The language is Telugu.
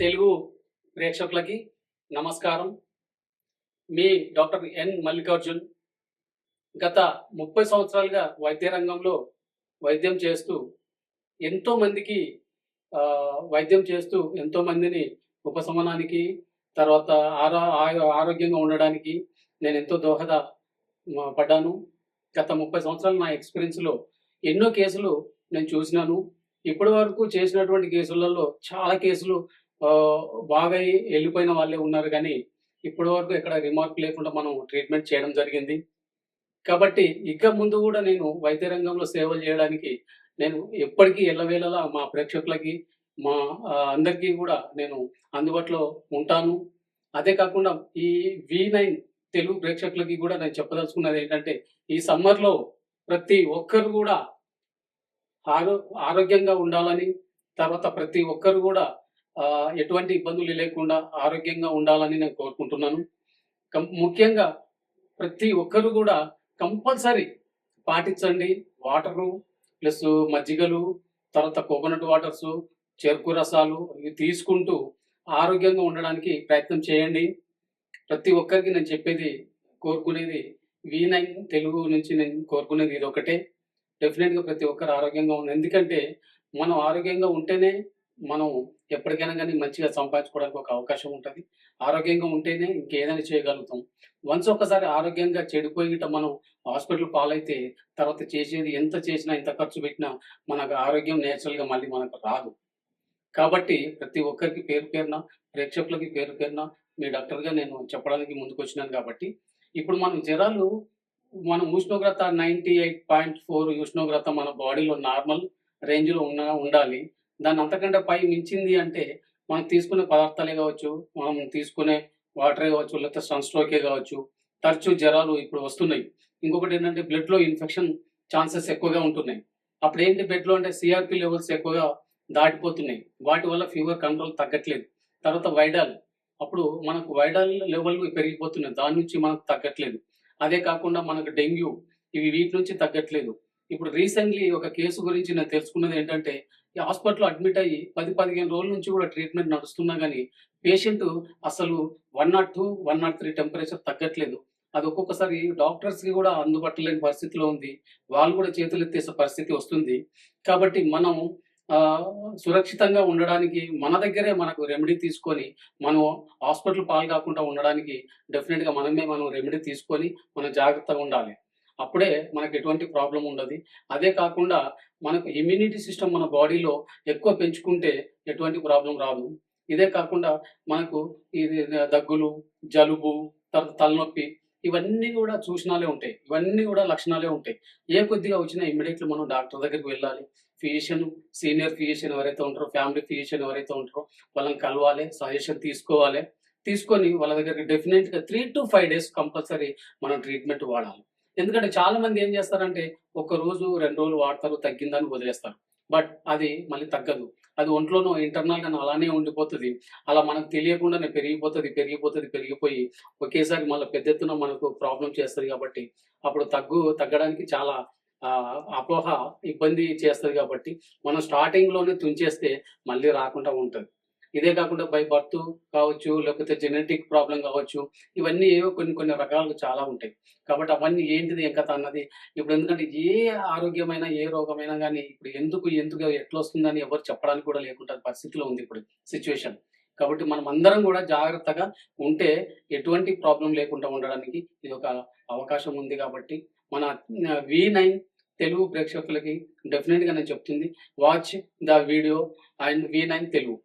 తెలుగు ప్రేక్షకులకి నమస్కారం. మీ డాక్టర్ ఎన్ మల్లికార్జున్ గత ముప్పై సంవత్సరాలుగా వైద్య రంగంలో వైద్యం చేస్తూ ఎంతోమందికి వైద్యం చేస్తూ ఎంతోమందిని ఉపశమనానికి తర్వాత ఆరో ఆరోగ్యంగా ఉండడానికి నేను ఎంతో దోహద పడ్డాను. గత ముప్పై సంవత్సరాలు నా ఎక్స్పీరియన్స్లో ఎన్నో కేసులు నేను చూసినాను. ఇప్పటి వరకు చేసినటువంటి కేసులలో చాలా కేసులు బాగా అయి వెళ్ళిపోయిన వాళ్ళే ఉన్నారు కానీ ఇప్పటి వరకు ఎక్కడ రిమార్క్ లేకుండా మనం ట్రీట్మెంట్ చేయడం జరిగింది. కాబట్టి ఇక ముందు కూడా నేను వైద్య రంగంలో సేవలు చేయడానికి నేను ఎప్పటికీ ఎల్లవేళలా మా ప్రేక్షకులకి మా అందరికీ కూడా నేను అందుబాటులో ఉంటాను. అదే కాకుండా ఈ వి నైన్ తెలుగు ప్రేక్షకులకి కూడా నేను చెప్పదలుచుకున్నది ఏంటంటే ఈ సమ్మర్లో ప్రతి ఒక్కరు కూడా ఆరో ఆరోగ్యంగా ఉండాలని తర్వాత ప్రతి ఒక్కరు కూడా ఎటువంటి ఇబ్బందులు లేకుండా ఆరోగ్యంగా ఉండాలని నేను కోరుకుంటున్నాను. కం- ముఖ్యంగా ప్రతి ఒక్కరు కూడా కంపల్సరీ పాటించండి. వాటరు ప్లస్ మజ్జిగలు తర్వాత కోకోనట్ వాటర్స్ చెరుకు రసాలు ఇవి తీసుకుంటూ ఆరోగ్యంగా ఉండడానికి ప్రయత్నం చేయండి. ప్రతి ఒక్కరికి నేను చెప్పేది కోరుకునేది వి నైన్ తెలుగు నుంచి నేను కోరుకునేది ఇది ఒకటే డెఫినెట్గా ప్రతి ఒక్కరు ఆరోగ్యంగా ఉంది ఎందుకంటే మనం ఆరోగ్యంగా ఉంటేనే మనం ఎప్పటికైనా కానీ మంచిగా సంపాదించుకోవడానికి ఒక అవకాశం ఉంటుంది. ఆరోగ్యంగా ఉంటేనే ఇంకేదైనా చేయగలుగుతాం. వన్స్ ఒకసారి ఆరోగ్యంగా చెడిపోయి మనం హాస్పిటల్ పాలైతే తర్వాత చేసేది ఎంత చేసినా ఎంత ఖర్చు పెట్టినా మనకు ఆరోగ్యం నేచురల్గా మళ్ళీ మనకు రాదు. కాబట్టి ప్రతి ఒక్కరికి పేరు పేరున ప్రేక్షకులకి పేరు పేరున మీ డాక్టర్గా నేను చెప్పడానికి ముందుకు వచ్చినాను కాబట్టి ఇప్పుడు మనం జ్వరాలు మన ఉష్ణోగ్రత నైంటీ ఎయిట్ పాయింట్ ఫోర్ ఉష్ణోగ్రత మన బాడీలో నార్మల్ రేంజ్లో ఉన్న ఉండాలి. దాన్ని అంతకంటే పై మించింది అంటే మనం తీసుకునే పదార్థాలే కావచ్చు మనం తీసుకునే వాటరే కావచ్చు లేకపోతే సన్ స్ట్రోకే కావచ్చు తరచూ జ్వరాలు ఇప్పుడు వస్తున్నాయి. ఇంకొకటి ఏంటంటే బ్లడ్లో ఇన్ఫెక్షన్ ఛాన్సెస్ ఎక్కువగా ఉంటున్నాయి. అప్పుడు ఏంటి బ్లడ్లో అంటే సిఆర్పి లెవెల్స్ ఎక్కువగా దాటిపోతున్నాయి. వాటి వల్ల ఫీవర్ కంట్రోల్ తగ్గట్లేదు. తర్వాత వైడాల్ అప్పుడు మనకు వైడాల్ లెవెల్ పెరిగిపోతున్నాయి. దాని నుంచి మనకు తగ్గట్లేదు. అదే కాకుండా మనకు డెంగ్యూ ఇవి వీటి నుంచి తగ్గట్లేదు. ఇప్పుడు రీసెంట్లీ ఒక కేసు గురించి నేను తెలుసుకున్నది ఏంటంటే ఈ హాస్పిటల్లో అడ్మిట్ అయ్యి పది పదిహేను రోజుల నుంచి కూడా ట్రీట్మెంట్ నడుస్తున్నా కానీ పేషెంట్ అసలు one nought two one nought three temperature తగ్గట్లేదు. అది ఒక్కొక్కసారి డాక్టర్స్కి కూడా అందుబాటులో లేని పరిస్థితిలో ఉంది. వాళ్ళు కూడా చేతులు ఎత్తేసే పరిస్థితి వస్తుంది. కాబట్టి మనం ఆ, సురక్షితంగా ఉండడానికి మన దగ్గరే మనకు రెమెడీ తీసుకొని మనం హాస్పిటల్ పాలు కాకుండా ఉండడానికి డెఫినెట్గా మనమే మనం రెమెడీ తీసుకొని మనం జాగ్రత్తగా ఉండాలి. అప్పుడే మనకు ఎటువంటి ప్రాబ్లం ఉండదు. అదే కాకుండా మనకు ఇమ్యూనిటీ సిస్టమ్ మన బాడీలో ఎక్కువ పెంచుకుంటే ఎటువంటి ప్రాబ్లం రాదు. ఇదే కాకుండా మనకు ఇది దగ్గులు జలుబు తర్వాత తలనొప్పి ఇవన్నీ కూడా సూచనలే ఉంటాయి. ఇవన్నీ కూడా లక్షణాలే ఉంటాయి. ఏ కొద్దిగా వచ్చినా ఇమ్మీడియట్లీ మనం డాక్టర్ దగ్గరికి వెళ్ళాలి. ఫిజిషియన్ సీనియర్ ఫిజిషియన్ ఎవరైతే ఉంటారో ఫ్యామిలీ ఫిజిషియన్ ఎవరైతే ఉంటారో వాళ్ళని కలవాలి సజెషన్ తీసుకోవాలి. తీసుకొని వాళ్ళ దగ్గరికి డెఫినెట్గా three to five days compulsory మనం ట్రీట్మెంట్ వాడాలి. ఎందుకంటే చాలా మంది ఏం చేస్తారంటే ఒక రోజు రెండు రోజులు వాడతారు తగ్గిందని వదిలేస్తారు. బట్ అది మళ్ళీ తగ్గదు. అది ఒంట్లోనూ ఇంటర్నల్ అలానే ఉండిపోతుంది. అలా మనకు తెలియకుండానే పెరిగిపోతుంది పెరిగిపోతుంది పెరిగిపోయి ఒకేసారి మళ్ళీ పెద్ద ఎత్తున మనకు ప్రాబ్లం చేస్తుంది కాబట్టి అప్పుడు తగ్గు తగ్గడానికి చాలా అపోహ ఇబ్బంది చేస్తుంది కాబట్టి మనం స్టార్టింగ్లోనే తుంచేస్తే మళ్ళీ రాకుండా ఉంటుంది. ఇదే కాకుండా బై బర్త్ కావచ్చు లేకపోతే జెనెటిక్ ప్రాబ్లం కావచ్చు ఇవన్నీ ఏవో కొన్ని కొన్ని రకాలు చాలా ఉంటాయి. కాబట్టి అవన్నీ ఏంటిది ఏం కథ అన్నది ఇప్పుడు ఎందుకంటే ఏ ఆరోగ్యమైన ఏ రోగమైనా కానీ ఇప్పుడు ఎందుకు ఎందుకు ఎట్లా వస్తుందని ఎవరు చెప్పడానికి కూడా లేకుండా పరిస్థితిలో ఉంది ఇప్పుడు సిచ్యువేషన్ కాబట్టి మనం అందరం కూడా జాగ్రత్తగా ఉంటే ఎటువంటి ప్రాబ్లం లేకుండా ఉండడానికి ఇది ఒక అవకాశం ఉంది కాబట్టి మన వి నైన్ తెలుగు ప్రేక్షకులకి డెఫినెట్గా నేను చెప్తుంది watch the video and V nine Telugu.